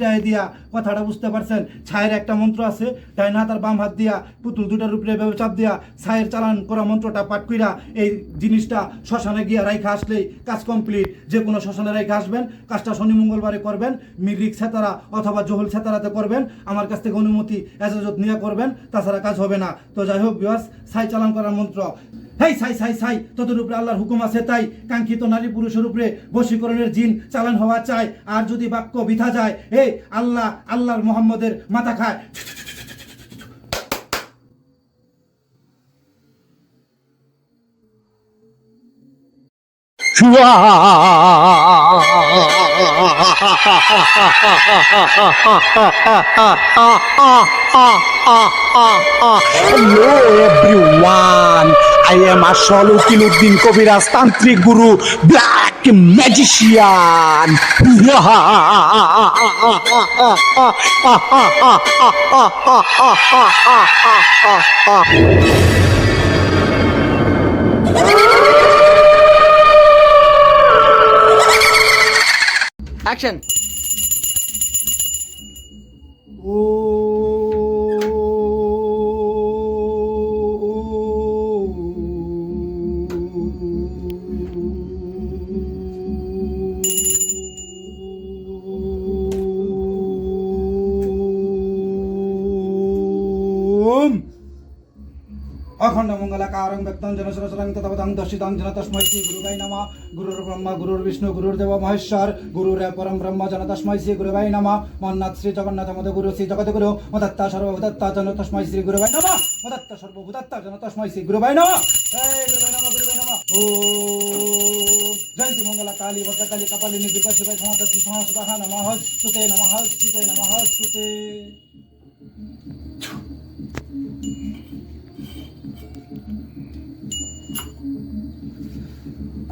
ছিটায় দিয়া কথাটা বুঝতে পারছেন? ছায়ের একটা মন্ত্র আছে ডাইন হাত আর বাম হাত দিয়া পুতুল দুটার উপরে এভাবে চাপ দিয়া ছায়ের চালান করা মন্ত্রটা পাঠ কইরা এই জিনিসটা শ্মশানে গিয়া রাইখা আসলেই কাজ কমপ্লিট। যে কোনো শ্মশানে রাইখা আসবেন, কাজটা শনি মঙ্গলবারে করবেন মিরিক ছেতারা অথবা জহুল ছেতারাতে করবেন, আমার কাছ থেকে অনুমতি এজাজত নিয়ে করবেন, তাছাড়া কাজ হবে না। তো যাই হোক বিবাস ছাই চালান করার মন্ত্র। হেই সাই সাই সাই তোদের আল্লাহর হুকুম আছে তাই কাঙ্ক্ষিত নারী পুরুষের উপরে বশীকরণের জিন চালান হওয়া চাই। আর যদি বাক্য বিথা যায় এই আল্লাহ আল্লাহর মোহাম্মদের মাথা খায়। Hello everyone, I am Ashol Ukiluddin Kobiraj Tantric Guru, Black Magician. Action ওম অখণ্ড মঙ্গলাকারং ব্যক্তং জনসরসরং ততপদং দর্শিতং জন তস্মৈ শ্রী গুরুবাই নম। গুরুর ব্রহ্মা, গুরুর বিষ্ণু, গুরুর দেব মহেশ্বর গুরুর পরম ব্রহ্ম জন তস্মৈ শ্রী গুরুবাই নম। মন্নাথ শ্রী জগন্নাথ মদ গুরু শ্রী জগৎগুরু মদত্তা সর্বভূদত্তা জন তস্মৈ শ্রী গুরুবাই নম। মদত্তা সর্বভূদত্তা জন তস্মৈ শ্রী গুরুবাই নম। জয়ন্তী মঙ্গলা কালী, ভদ্রকালী, কপালিনী, দুর্গা শ্রী সুতে সুতে সুতে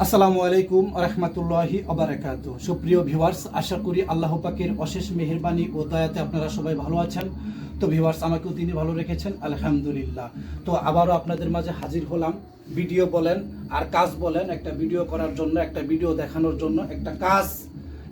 আসসালামু আলাইকুম রহমতুল্লাহি অবরাকাত সুপ্রিয় ভিউয়ার্স, আশা করি আল্লাহ পাকের অশেষ মেহরবানি ও দয়াতে আপনারা সবাই ভালো আছেন। তো ভিউয়ার্স, আমাকেও তিনি ভালো রেখেছেন, আলহামদুলিল্লাহ। তো আবারও আপনাদের মাঝে হাজির হলাম। ভিডিও বলেন আর কাজ বলেন, একটা ভিডিও করার জন্য, একটা ভিডিও দেখানোর জন্য, একটা কাজ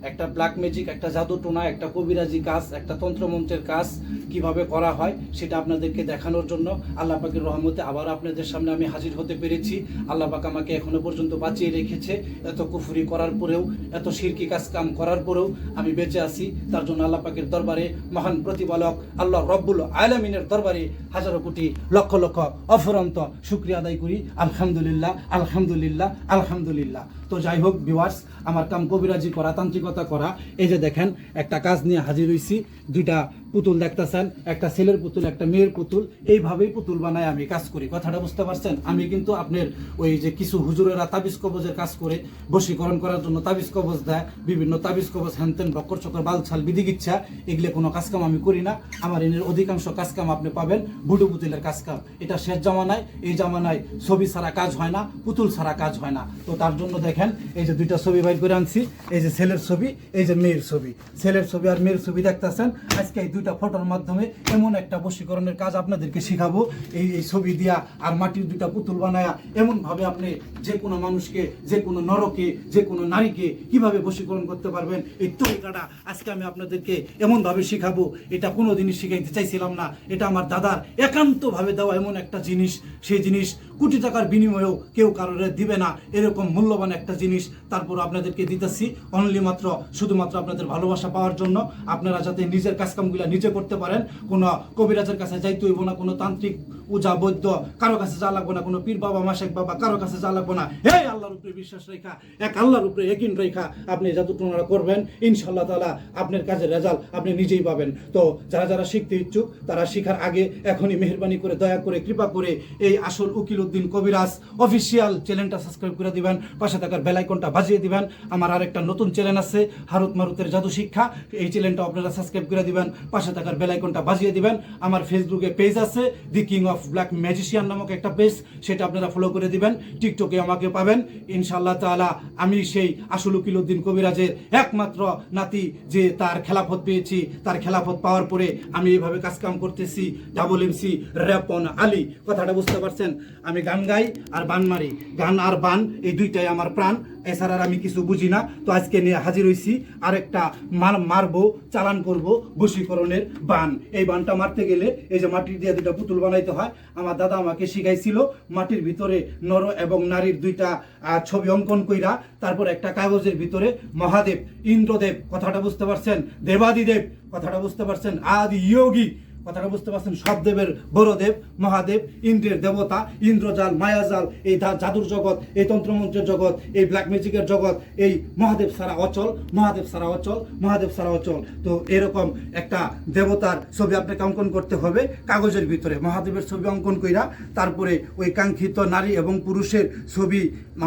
একটা ব্ল্যাক ম্যাজিক একটা জাদু টোনা, একটা কবিরাজি কাজ, একটা তন্ত্রমন্ত্রের কাজ কীভাবে করা হয় সেটা আপনাদেরকে দেখানোর জন্য আল্লাহ পাকের রহমতে আবার আপনাদের সামনে আমি হাজির হতে পেরেছি। আল্লাহ পাক আমাকে এখনও পর্যন্ত বাঁচিয়ে রেখেছে এত কুফুরি করার পরেও, এত শিরকি কাজ কাম করার পরেও আমি বেঁচে আছি। তার জন্য আল্লাহ পাকের দরবারে মহান প্রতিপালক, আল্লাহ রব্বুল আলমিনের দরবারে হাজারো কোটি লক্ষ লক্ষ অফুরন্ত শুক্রিয়া আদায় করি। আলহামদুলিল্লাহ আলহামদুলিল্লাহ আলহামদুলিল্লাহ। তো যাই হোক ভিওয়ার্স আমার কাম কবিরাজি করা, তান্ত্রিকতা করা, এই যে দেখেন, একটা কাজ নিয়ে হাজির হয়েছি দুইটা পুতুল দেখতেছেন, একটা ছেলের পুতুল, একটা মেয়ের পুতুল, এইভাবেই পুতুল বানায় আমি কাজ করি। কথাটা বুঝতে পারছেন? আমি কিন্তু আপনার ওই যে কিছু হুজুরেরা তাবিজ কবজের কাজ করে বশীকরণ করার জন্য তাবিজ কবজ দেয়, বিভিন্ন তাবিজ কবজ হ্যানতেন বক্কর চক্কর বালছাল বিধিগিচ্ছা এগুলো কোনো কাজকাম আমি করি না। আমার এনের অধিকাংশ কাজকাম আপনি পাবেন বুডু পুতুলের কাজকাম। এটা শেষ জামানায়, এই জামানায় ছবি ছাড়া কাজ হয় না, পুতুল ছাড়া কাজ হয় না। তো তার জন্য দেখেন, এই যে দুইটা ছবি বাইর করে আনছি, এই যে ছেলের ছবি, এই যে মেয়ের ছবি। ছেলের ছবি আর মেয়ের ছবি দেখতেছেন, আজকে এই দুইটা ফটোর মাধ্যমে এমন একটা বশীকরণের কাজ আপনাদেরকে শেখাবো। এই এই ছবি দিয়া আর মাটির দুইটা পুতুল বানায়া এমন ভাবে আপনি যে কোনো মানুষকে, যে কোনো নরকে, যে কোনো নারীকে কীভাবে বশীকরণ করতে পারবেন, এই তরিকাটা আজকে আমি আপনাদেরকে এমন ভাবে শেখাবো। এটা কোনো জিনিস শিখাইতে চাইছিলাম না। এটা আমার দাদার একান্ত ভাবে দেওয়া এমন একটা জিনিস। সেই জিনিস কোটি টাকার বিনিময়েও কেউ কারোর দিবে না। এরকম মূল্যবান একটা জিনিস তারপর আপনাদেরকে দিতেছি। অনলি মাত্র, শুধুমাত্র আপনাদের ভালোবাসা পাওয়ার জন্য। আপনারা যাতে নিজের কাজকামগুলো নিজে করতে পারেন। কোনো কবিরাজের কাছে যাইতে হইব না, কোনো তান্ত্রিক পূজা, বৈদ্য, কারও কাছে যা লাগবো না, কোনো পীর বাবা, মাসেক বাবা, কারও কাছে যা লাগবো না। হে আল্লাহর উপরে বিশ্বাস রেখা, এক আল্লাহর উপরে একিন রেখা আপনি যতটুকু করবেন ইনশাল্লাহ তালা আপনার কাজের রেজাল্ট আপনি নিজেই পাবেন। তো যারা যারা শিখতে ইচ্ছুক, তারা শিখার আগে এখনই মেহরবানি করে, দয়া করে, কৃপা করে এই আসল উকিল উদ্দিন কবিরাজ অফিসিয়াল চ্যানেলটা সাবস্ক্রাইব করে দিবেন, পাশে থাকার বেলাইকনটা বাজিয়ে দিবেন। আমার আরেকটা নতুন চ্যানেল আছে, হারুত মারুতের জাদু শিক্ষা, এই চ্যানেলটা আপনারা সাবস্ক্রাইব করে দিবেন পাশে থাকার বেলাইকনটা বাজিয়ে দিবেন। আমার ফেসবুকে পেজ আছে the king of black magician নামক একটা পেজ সেটা আপনারা ফলো করে দিবেন। টিকটকে আমাকে পাবেন। ইনশাআল্লাহ তাআলা, আমি সেই আসল উকিল উদ্দিন কবিরাজের একমাত্র নাতি যে তার খেলাফত পেয়েছি, তার খেলাফত পাওয়ার পরে আমি এইভাবে কাজকাম করতেছি। ডাবল এমসি রেপন আলী কথাটা বুঝতে পারছেন? আমি গান গাই আর বান মারি। গান আর বান, এই দুইটাই আমার প্রাণ। এছাড়া আমি কিছু বুঝি না। তো আজকে নিয়ে হাজির হইছি আর একটা মার মারবো, চালান করব বশীকরণের বান। এই বানটা মারতে গেলে এই যে মাটির দিয়ে দুটা পুতুল বানাইতে হয়, আমার দাদা আমাকে শিখাইছিল মাটির ভিতরে নর এবং নারীর দুইটা ছবি অঙ্কন কইরা, তারপর একটা কাগজের ভিতরে মহাদেব, ইন্দ্রদেব, কথাটা বুঝতে পারছেন? দেবাদিদেব, কথাটা বুঝতে পারছেন? আদি, যোগী কথাটা বুঝতে পারছেন? সব দেবের বড় মহাদেব, ইন্দ্রের দেবতা, ইন্দ্রজাল, মায়াজাল, এই জাদুর জগৎ, এই তন্ত্রমন্ত্রের জগৎ, এই ব্ল্যাক ম্যাজিকের জগৎ, এই মহাদেব সারা অচল, মহাদেব সারা অচল, মহাদেব সারা অচল। তো এরকম একটা দেবতার ছবি আপনাকে অঙ্কন করতে হবে কাগজের ভিতরে, মহাদেবের ছবি অঙ্কন কইরা, তারপরে ওই কাঙ্ক্ষিত নারী এবং পুরুষের ছবি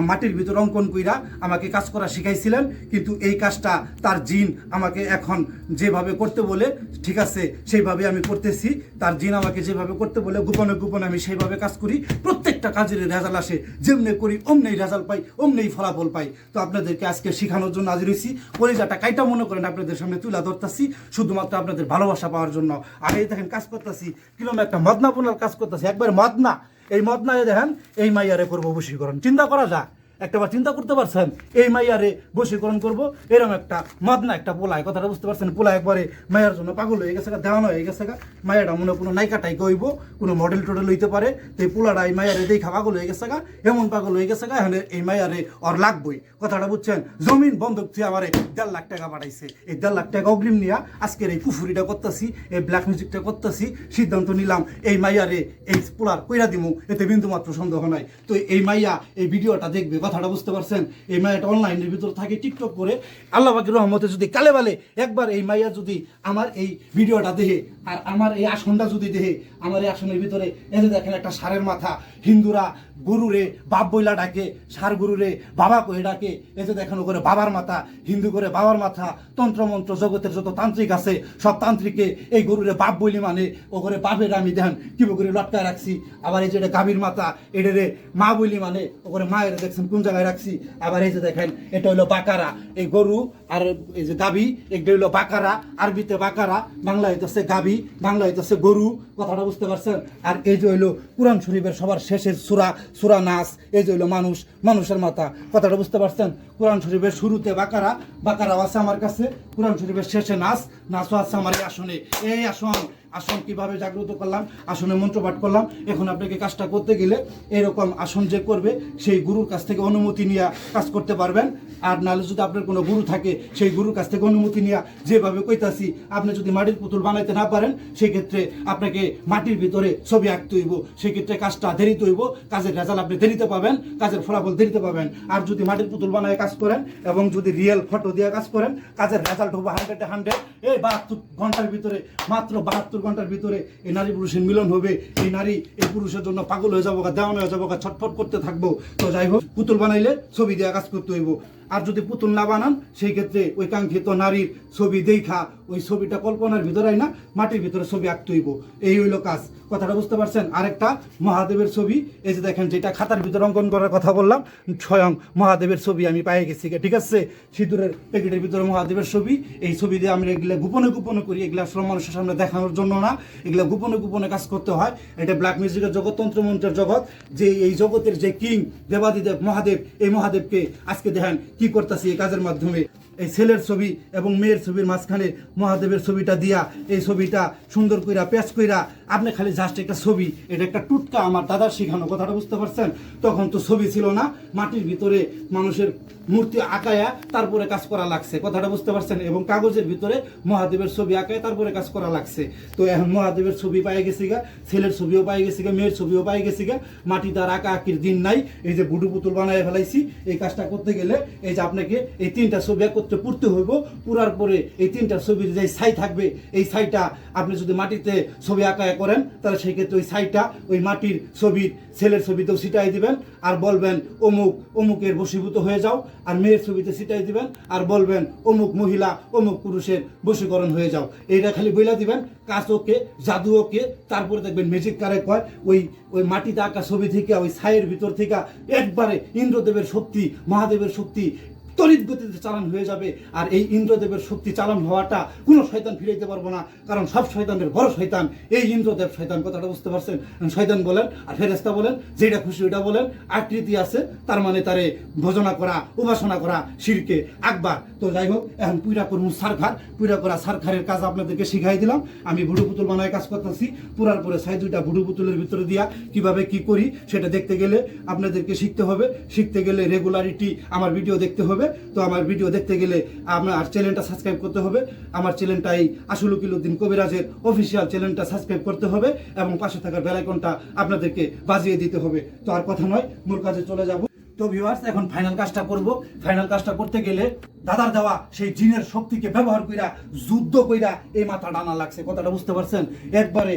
মাটির ভিতরে অঙ্কন কইরা আমাকে কাজ করা শিখাইছিলেন, কিন্তু এই কাজটা তার জিন আমাকে এখন যেভাবে করতে বলে, ঠিক আছে, সেইভাবে আমি করতেছি তার জিন আমাকে যেভাবে করতে বলে, গোপনে গোপনে আমি সেইভাবে কাজ করি। প্রত্যেকটা কাজের রেজাল্ট আসে, যেমনি করি, অমনেই রেজাল্ট পাই, অমনেই ফলাফল পাই। তো আপনাদেরকে আজকে শেখানোর জন্য হাজির হয়েছি। কলিজাটা কাইটা মনে করেন, আপনাদের সামনে তুলে ধরতেছি, শুধুমাত্র আপনাদের ভালোবাসা পাওয়ার জন্য। আর এই দেখেন, কাজ করতেছি, কিরম একটা মদনা বোনার কাজ করতেছি। একবার মদনা, এই মদনায় দেখেন, এই মাইয়ারে করব বশীকরণ চিন্তা করা যায় একটা বার চিন্তা করতে পারছেন? এই মাইয়ারে বশীকরণ করব। এরকম একটা মাদনা, একটা পোলায় কথাটা বুঝতে পারছেন? পোলা একবারে মায়ের জন্য পাগল হয়ে গেছে দেওয়ানো হয়ে গেছে গা। মায়েরটা মনে কোনো নায়িকা টাইকা হইব, কোনো মডেল টডেল হইতে পারে। তো এই পোলাটা এই মায়ারে দেখা পাগল হয়ে গেছে গা, এমন পাগল হয়ে গেছে গা, এখানে এই মায়ারে ওর লাগবই। কথাটা বুঝছেন? জমিন বন্ধক থেকে আমারে দেড় লাখ টাকা পাঠাইছে। এই দেড় লাখ টাকা অগ্রিম নিয়া আজকের এই কুফুরিটা করতেছি, এই ব্ল্যাক মিউজিকটা করতেছি, সিদ্ধান্ত নিলাম এই মাইয়ারে এই পোলার কইরা দিমু, এতে বিন্দু মাত্র সন্দেহ নাই। তো এই মাইয়া এই ভিডিওটা দেখবে কথাটা বুঝতে পারছেন? এই মায়াটা অনলাইনের ভিতরে থাকে টিকটক করে। আল্লাহ বাকি রহমতে যদি কালে বালে একবার এই মাইয়া যদি আমার এই ভিডিওটা দেহে, আর আমার এই আসনটা যদি দেহে, আমার এই আসনের ভিতরে এতে দেখেন একটা সারের মাথা হিন্দুরা গরুরে বাপ বইলা ডাকে, সার গরুরে বাবা কয়ে ডাকে। এতে দেখানো করে বাবার মাথা, হিন্দু করে বাবার মাথা, তন্ত্রমন্ত্র, জগতের যত তান্ত্রিক আছে, সব তান্ত্রিকে এই গরুরে বাপ বইলি মানে ও করে বাপের আমি দেন কি করে লটকায় রাখছি। আবার এই যে এটা গাভীর মাথা এটা রে মা বইলি মানে ও করে মায়ের দেখছেন কোন জায়গায় রাখছি। আবার এই যে দেখেন, এটা হলো বাকারা, এই গরু আর এই যে গাভী এটা হইল বাকারা, আরবিতে বাকারা বাংলা হইতেছে গাভী বাংলা হইতেছে গরু কথাটা বুঝতে পারছেন? আর এই যে হইল কোরআন শরীফের সবার শেষের সুরা সুরা নাচ এই যে হইল মানুষ, মানুষের মাথা, কথাটা বুঝতে পারছেন? কোরআন শরীফের শুরুতে বাকারা, বাকারাও আছে আমার কাছে। কোরআন শরীফের শেষে নাচ নাচও আছে আমার এই আসনে। এই আসন আসন কীভাবে জাগ্রত করলাম আসনে মন্ত্রপাঠ করলাম, এখন আপনাকে কাজটা করতে গেলে এরকম আসন যে করবে, সেই গুরুর কাছ থেকে অনুমতি নিয়ে কাজ করতে পারবেন। আর নাহলে যদি আপনার কোনো গুরু থাকে, সেই গুরুর কাছ থেকে অনুমতি নিয়ে যেভাবে কইতাছি, আপনি যদি মাটির পুতুল বানাইতে না পারেন সেই ক্ষেত্রে আপনাকে মাটির ভিতরে ছবি আঁকতে হইব। সেই ক্ষেত্রে কাজটা দেরিতে হইব, কাজের রেজাল্ট আপনি দেরিতে পাবেন, কাজের ফলাফল দেরিতে পাবেন। আর যদি মাটির পুতুল বানায় কাজ করেন এবং যদি রিয়েল ফটো দিয়ে কাজ করেন, কাজের রেজাল্ট হব হান্ড্রেডে হান্ড্রেড এই বাহাত্তর ঘণ্টার ভিতরে মাত্র বাহাত্তর ঘণ্টার ভিতরে এই নারী পুরুষের মিলন হবে। এই নারী এই পুরুষের জন্য পাগল হয়ে যাব দেওয়ানো হয়ে যাব ছটফট করতে থাকব। তো যাই হোক, পুতুল বানাইলে ছবি দিয়ে কাজ করতে হইব। আর যদি পুতুল না বানান, সেই ক্ষেত্রে ওই কাঙ্ক্ষিত নারীর ছবি দেখা ওই ছবিটা কল্পনার ভিতরে না, মাটির ভিতরে ছবি আঁকতে হইব। এই হইল কাজ। কথাটা বুঝতে পারছেন? আরেকটা, মহাদেবের ছবি। এই যে দেখেন, যেটা খাতার ভিতরে অঙ্কন করার কথা বললাম, স্বয়ং মহাদেবের ছবি আমি পাই গেছি। ঠিক আছে? সিঁদুরের প্যাকেটের ভিতরে মহাদেবের ছবি। এই ছবি দিয়ে আমরা এগুলো গোপনে গোপনে করি। এগুলো আসলে মানুষের সামনে দেখানোর জন্য না। এগুলো গোপনে গোপনে কাজ করতে হয়। এটা ব্ল্যাক মিউজিকের জগৎ তন্ত্রমন্ত্রের জগৎ। যে এই জগতের যে কিং দেবাদিদেব, মহাদেব, এই মহাদেবকে আজকে দেখেন কি করতেছি এই কাজের মাধ্যমে? এই ছেলের ছবি এবং মেয়ের ছবির মাঝখানে মহাদেবের ছবিটা দিয়া এই ছবিটা সুন্দর কইরা পেঁচ কইরা, আপনি খালি জাস্ট একটা ছবি, এটা একটা টুটকা আমার দাদার শেখানো, কথাটা বুঝতে পারছেন? তখন তো ছবি ছিল না, মাটির ভিতরে মানুষের মূর্তি আঁকায়া তারপরে কাজ করা লাগছে, কথাটা বুঝতে পারছেন? এবং কাগজের ভিতরে মহাদেবের ছবি আঁকায় তারপরে কাজ করা লাগছে। তো এখন মহাদেবের ছবি পাই গেছি গা, ছেলের ছবিও পাই গেছি গা, মেয়ের ছবিও পাই গেছি গা, মাটি তার আঁকা আঁকির দিন নাই, এই যে বুডু পুতুল বানায় ফেলাইছি, এই কাজটা করতে গেলে এই যে আপনাকে এই তিনটা ছবি একত্রে পুড়তে হইব। পুরার পরে এই তিনটা ছবির যে ছাই থাকবে, এই ছাইটা আপনি যদি মাটিতে ছবি আঁকায় করেন, তাহলে সেই ক্ষেত্রে ওই ছাইটা ওই মাটির ছবির, ছেলের ছবিতেও ছিটাই দিবেন। আর বলবেন, অমুক, অমুকের বশীভূত হয়ে যাও। আর মেয়ের ছবিতে ছিটাই দিবেন। আর বলবেন, অমুক মহিলা, অমুক পুরুষের বশীকরণ হয়ে যাও। এইটা খালি বইলা দিবেন কাজ ওকে, জাদু ওকে, তারপরে দেখবেন ম্যাজিক কারে কয়, ওই ওই মাটিতে আঁকা ছবি থেকে, ওই ছাইয়ের ভিতর থেকে একবারে ইন্দ্রদেবের শক্তি, মহাদেবের শক্তি তড়িৎ গতিতে চালান হয়ে যাবে, আর এই ইন্দ্রদেবের শক্তি চালান হওয়াটা কোনো শয়তান ফিরাইতে পারব না, কারণ সব শয়তানের বড় শয়তান। এই ইন্দ্রদেব শয়তান, কথাটা বুঝতে পারছেন? শয়তান বলেন, আর ফেরেস্তা বলেন, যেটা খুশি ওইটা বলেন, আকৃতি আছে, তার মানে তারে ভোজনা করা, উপাসনা করা, শিরকে আকবার। তো যাই হোক, এখন পুরা করব সারখার পুরা করা সারখারের কাজ আপনাদেরকে শিখাই দিলাম। আমি ভুডু পুতুল বানায় কাজ করতেছি, পুরার পরে সাই দুইটা ভুডু পুতুলের ভিতরে দিয়া কীভাবে কি করি সেটা দেখতে গেলে আপনাদেরকে শিখতে হবে। শিখতে গেলে রেগুলারিটি আমার ভিডিও দেখতে হবে। তো আমার ভিডিও দেখতে গেলে আপনার চ্যানেলটা সাবস্ক্রাইব করতে হবে। আমার চ্যানেলটা এই আসল উকিলউদ্দিন কবিরাজের অফিসিয়াল চ্যানেলটা সাবস্ক্রাইব করতে হবে এবং পাশে থাকার বেলাইকনটা আপনাদেরকে বাজিয়ে দিতে হবে। তো আর কথা নয়, মূল কাজে চলে যাব। তো ভিউয়ার্স এখন ফাইনাল কাজটা করব। ফাইনাল কাজটা করতে গেলে দাদার দেওয়া সেই জিনের শক্তিকে ব্যবহার কইরা, যুদ্ধ কইরা এই মাথা ডানা লাগছে। কথাটা বুঝতে পারছেন? একবারে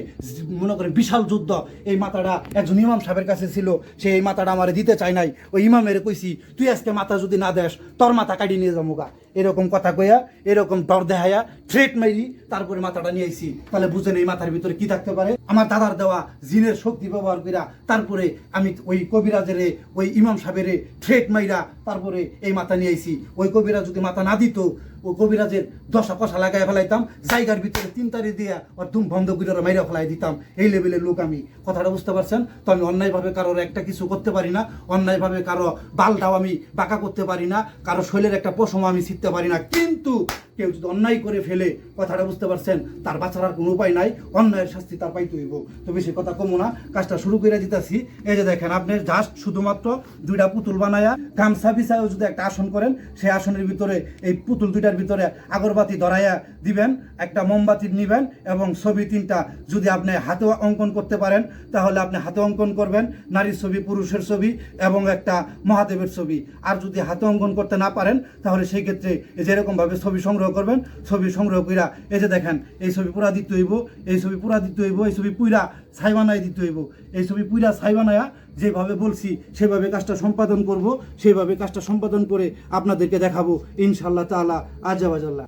মনে করেন বিশাল যুদ্ধ। এই মাথাটা একজন ইমাম সাহেবের কাছে ছিল, সে এই মাথাটা আমারে দিতে চায় নাই। ওই ইমামের কইছি, তুই আজকে মাথা যদি না দেস, তোর মাথা কাটি নিয়ে যাব গা। এরকম কথা কইয়া, এরকম ডর দেখাইয়া, থ্রেট মারি তারপরে মাথাটা নিয়ে আইছি। তাহলে বুঝেন এই মাথার ভিতরে কি থাকতে পারে? আমার দাদার দেওয়া জিনের শক্তি ব্যবহার কইরা, তারপরে আমি ওই কবিরাজের, ওই ইমাম সাহেবের থ্রেট মাইরা তারপরে এই মাথা নিয়ে আইছি। ওই কবিরাজ যদি মাথা না দিত ও কবিরাজের দশা কষা লাগাই ফেলাইতাম, জায়গার ভিতরে তিন তারি দিয়া আর দুম বন্ধ করে মাইরা ফেলাই দিতাম। এই লেভেলের লোক আমি। কথাটা বুঝতে পারছেন? তো আমি অন্যায়ভাবে কারোর একটা কিছু করতে পারি না, অন্যায়ভাবে কারও বালটাও আমি বাঁকা করতে পারি না, কারও শৈলের একটা পশম আমি ছিটতে পারি না। কিন্তু কেউ যদি অন্যায় করে ফেলে, কথাটা বুঝতে পারছেন? তার বাঁচার কোনো উপায় নাই, অন্যায়ের শাস্তি তার পাইতে হইব। তো বেশি কথা কমো না, কাজটা শুরু করে দিতেছি। এই যে দেখেন, আপনি জাস্ট শুধুমাত্র দুইটা পুতুল বানায়া গামছা বিছায়ও যদি একটা আসন করেন, সেই আসনের ভিতরে এই পুতুল দুইটার ভিতরে আগরবাতি ধরাইয়া দিবেন, একটা মোমবাতি নিবেন এবং ছবি তিনটা যদি আপনি হাতে অঙ্কন করতে পারেন, তাহলে আপনি হাতে অঙ্কন করবেন নারীর ছবি, পুরুষের ছবি এবং একটা মহাদেবের ছবি। আর যদি হাতে অঙ্কন করতে না পারেন, তাহলে সেই ক্ষেত্রে যেরকমভাবে ছবি সংগ্রহ করবেন, ছবি সংগ্রহ কইরা এই যে দেখেন, এই ছবি পুরা দিতে হইব, এই ছবি পুরা দিতে হইব, এই ছবি পুরা ছাইবানায় দিতে হইব। এই ছবি পুরা ছাইবানায়া যেভাবে বলছি, সেভাবে কাজটা সম্পাদন করব সেইভাবে কাজটা সম্পাদন করে আপনাদেরকে দেখাবো ইনশাল্লাহ তাআলা আজাবাজাল্লাহ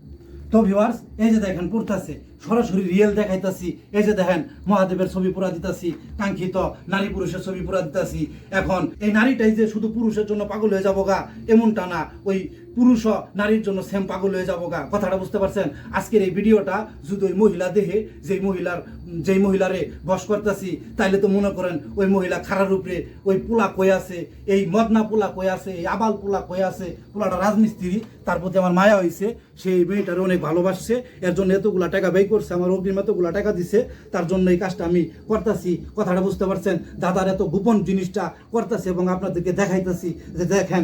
তো ভিউয়ার্স এই যে দেখেন, পড়তাছে, সরাসরি রিয়েল দেখাইতাছি, এই যে দেখেন, মহাদেবের ছবি পুরা দিতাছি, কাঙ্ক্ষিত নারী পুরুষের ছবি পুরা দিতাছি। এখন এই নারীটাই যে শুধু পুরুষের জন্য পাগল হয়ে যাব গা এমনটা না। ওই পুরুষ নারীর জন্য সেম পাগল হয়ে যাব গা। কথাটা বুঝতে পারছেন? আজকের এই ভিডিওটা যদি ওই মহিলা দেহে, যেই মহিলার, যেই মহিলারে বস করতেছি, তাইলে তো মনে করেন ওই মহিলা খারার উপরে ওই পোলা কয়ে আছে, এই মদনা পোলা কই আছে, এই আবাল পোলা কয়ে আছে, পোলাটা রাজমিস্ত্রি, তার প্রতি আমার মায়া হয়েছে সেই মেয়েটার অনেক ভালোবাসছে, এর জন্য এতগুলা টাকা ব্যয় করছে, আমার অগ্রিম এতগুলা টাকা দিছে, তার জন্য এই কাজটা আমি করতেছি। কথাটা বুঝতে পারছেন? দাদার এত গোপন জিনিসটা করতেছি এবং আপনাদেরকে দেখাইতেছি যে দেখেন,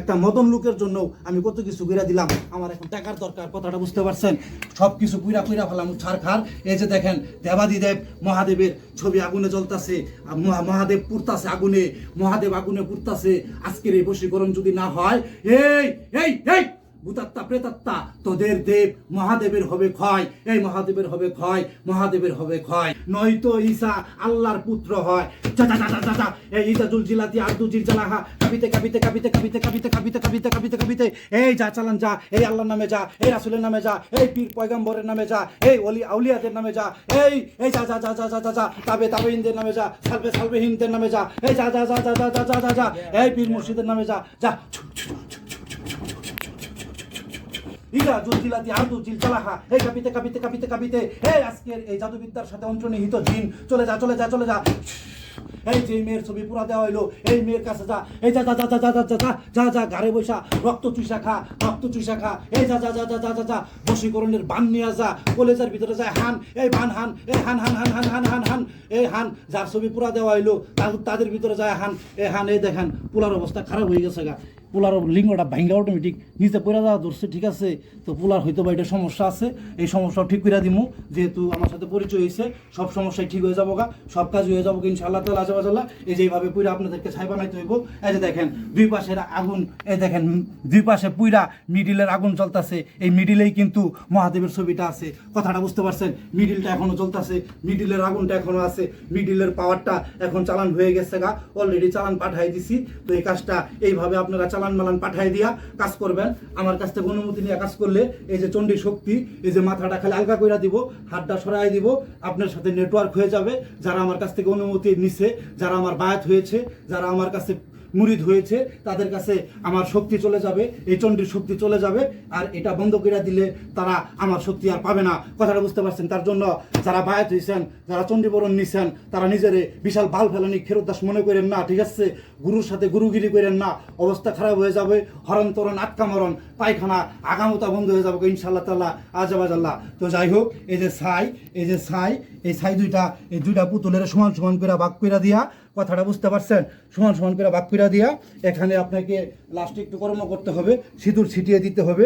একটা মদন লোকের জন্য আমি কত কিছু কইরা দিলাম। আমার এখন টাকার দরকার, কথাটা বুঝতে পারছেন? সব কিছু পুইরা পুইরা ফেলাম ছাড় খার। এই যে দেখেন, দেবাদিদেব মহাদেবের ছবি আগুনে জ্বলতাছে মহাদেব পুরতাছে আগুনে, মহাদেব আগুনে পুড়তাছে। আজকের এই বশীকরণ যদি না হয়, এই এই এই! ভূতাত্মা প্রেতাত্মা তোদের দেব মহাদেবের হবে ক্ষয় এই মহাদেবের হবে ক্ষয় মহাদেবের হবে ক্ষয় নয়তো ঈসা আল্লাহর পুত্র হয় এই ইজাজুল জিলাতি আব্দুল জিল জালাহা কাবিতে কাবিতে কাবিতে কাবিতে কাবিতে কাবিতে কাবিতে কাবিতে কাবিতে এই যা চালান যা এই আল্লাহর নামে যা এই রাসূলের নামে যা এই পীর পয়গম্বরের নামে যা এই ওলি আউলিয়াদের নামে যা এই এই যা যা যা যা যা যা যা তাবে তাবে হিন্দের নামে যা সালবে সালবে হিন্দের নামে যা এই যা যা যা যা যা যা যা যা এই পীর মুর্শিদের নামে যা যা ইরা জুলজিলাতি আদু জিল জালাহা এই কাপিতে কাপিতে কাপিতে কাপিতে এই আজকের এই জাদুবিদ্যার সাথে অন্তর্নিহিত জিন চলে যা চলে যা চলে যা এই যে মেয়ের ছবি পুরা দেওয়া হইল এই মেয়ের কাছে যা এই যা যা যা যা যা যা যা যা যা ঘাড়ে বৈশা রক্ত চুষা খা রক্ত চুষা খা এই যা যা যা যা যা যা যা বশীকরণের বান নিয়ে যা কলেজের ভিতরে যায় হান এই বান হান এই হান হান হান হান হান হান হান এই হান যার ছবি পুরা দেওয়া হইল তাদের ভিতরে যায় হান এই হান এই দেখেন পুলার অবস্থা খারাপ হয়ে গেছে গা পোলার লিঙ্গটা ভাঙ্গা অটোমেটিক নিচে পড়ে যাওয়া ধরছে, ঠিক আছে? তো পোলার হয়তো বা এটা সমস্যা আছে। এই সমস্যাও ঠিক করে দিমু। যেহেতু আমার সাথে পরিচয় হয়েছে সব সমস্যাই ঠিক হয়ে যাব গা সব কাজ হয়ে যাব ইনশাআল্লাহ তালা আজাবাজাল্লাহ এই যে এইভাবে পুইরা আপনাদেরকে ছাই বানাইতে হইব। এই যে দেখেন, দুই পাশের আগুন, এই দেখেন, দুই পাশে পুইরা মিডিলের আগুন জ্বলতাছে এই মিডিলেই কিন্তু মহাদেবের ছবিটা আছে। কথাটা বুঝতে পারছেন? মিডিলটা এখনও জ্বলতাছে মিডিলের আগুনটা এখনও আছে। মিডিলের পাওয়ারটা এখন চালান হয়ে গেছে গা অলরেডি চালান পাঠাই দিছি। তো এই কাজটা এইভাবে আপনারা চালান মালান পাঠাই দিয়া কাজ করবেন। আমার কাছ থেকে অনুমতি নিয়ে কাজ করলে এই যে চণ্ডী শক্তি, এই যে মাথাটা খালি আলগা করে দিব, হাতটা সরাই দিব, আপনার সাথে নেটওয়ার্ক হয়ে যাবে। যারা আমার কাছ থেকে অনুমতি নিছে, যারা আমার বায়াত হয়েছে, যারা আমার কাছে মুরিদ হয়েছে, তাদের কাছে আমার শক্তি চলে যাবে, এই চণ্ডীর শক্তি চলে যাবে, আর এটা বন্ধ করে দিলে তারা আমার শক্তি আর পাবে না। কথাটা বুঝতে পারছেন? তার জন্য যারা বায়াত হয়েছেন যারা চণ্ডীবরণ নিছেন, তারা নিজেরে বিশাল বাল ফেলানি খেরোদাস মনে করেন না, ঠিক আছে? গুরুর সাথে গুরুগিরি করেন না, অবস্থা খারাপ হয়ে যাবে, হরণ তরণ, আটকা মরণ, পায়খানা, আগামতা বন্ধ হয়ে যাবে ইনশাল্লাহ তাল্লাহ আজাবাজাল্লাহ তো যাই হোক, এই যে ছাই, এই যে ছাই, এই ছাই দুইটা, এই দুইটা পুতুলের সমান সমান করে বাক করে দিয়া কথাটা বুঝতে পারছেন? সমান সমান করে বাক দিয়া এখানে আপনাকে লাস্টে একটু কর্ম করতে হবে, সিঁদুর ছিটিয়ে দিতে হবে।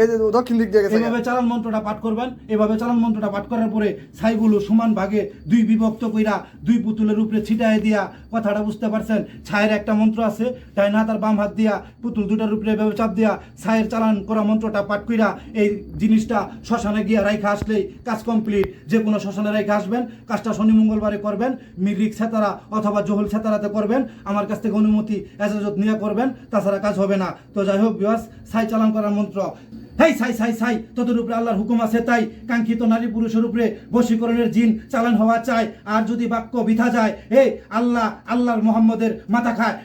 এই যে দক্ষিণ দিক দিয়ে গেছে এভাবে চালান মন্ত্রটা পাঠ করবেন এভাবে চালান মন্ত্রটা পাঠ করার পরে ছাইগুলো সমান ভাগে দুই বিভক্ত কইরা দুই পুতুলের উপরে ছিটায় দিয়া কথাটা বুঝতে পারছেন ছায়ের একটা মন্ত্র আছে তাই না তার বাম হাত দিয়া পুতুল দুটার উপরে এভাবে চাপ দিয়া ছায়ের চালান করা মন্ত্রটা পাঠ কইরা এই জিনিসটা শ্মশানে গিয়া রাইখা আসলেই কাজ কমপ্লিট। যে কোনো শ্মশানে রাইখা আসবেন কাজটা শনি মঙ্গলবারে করবেন মিরিক ছাতারা অথবা জহুল ছাতারাতে করবেন আমার কাছ থেকে অনুমতি এজাজত নিয়ে করবেন তাছাড়া কাজ হবে না। তো যাই হোক বিবাস ছাই চালান করার মন্ত্র হেই, সাই সাই সাই, তোদের উপরে আল্লাহর হুকুম আছে, তাই কাঙ্ক্ষিত নারী পুরুষের উপরে বশীকরণের জিন চালান হওয়া চায় আর যদি বাক্য বিধা যায় এই আল্লাহ, আল্লাহর মোহাম্মদের মাথা খায়।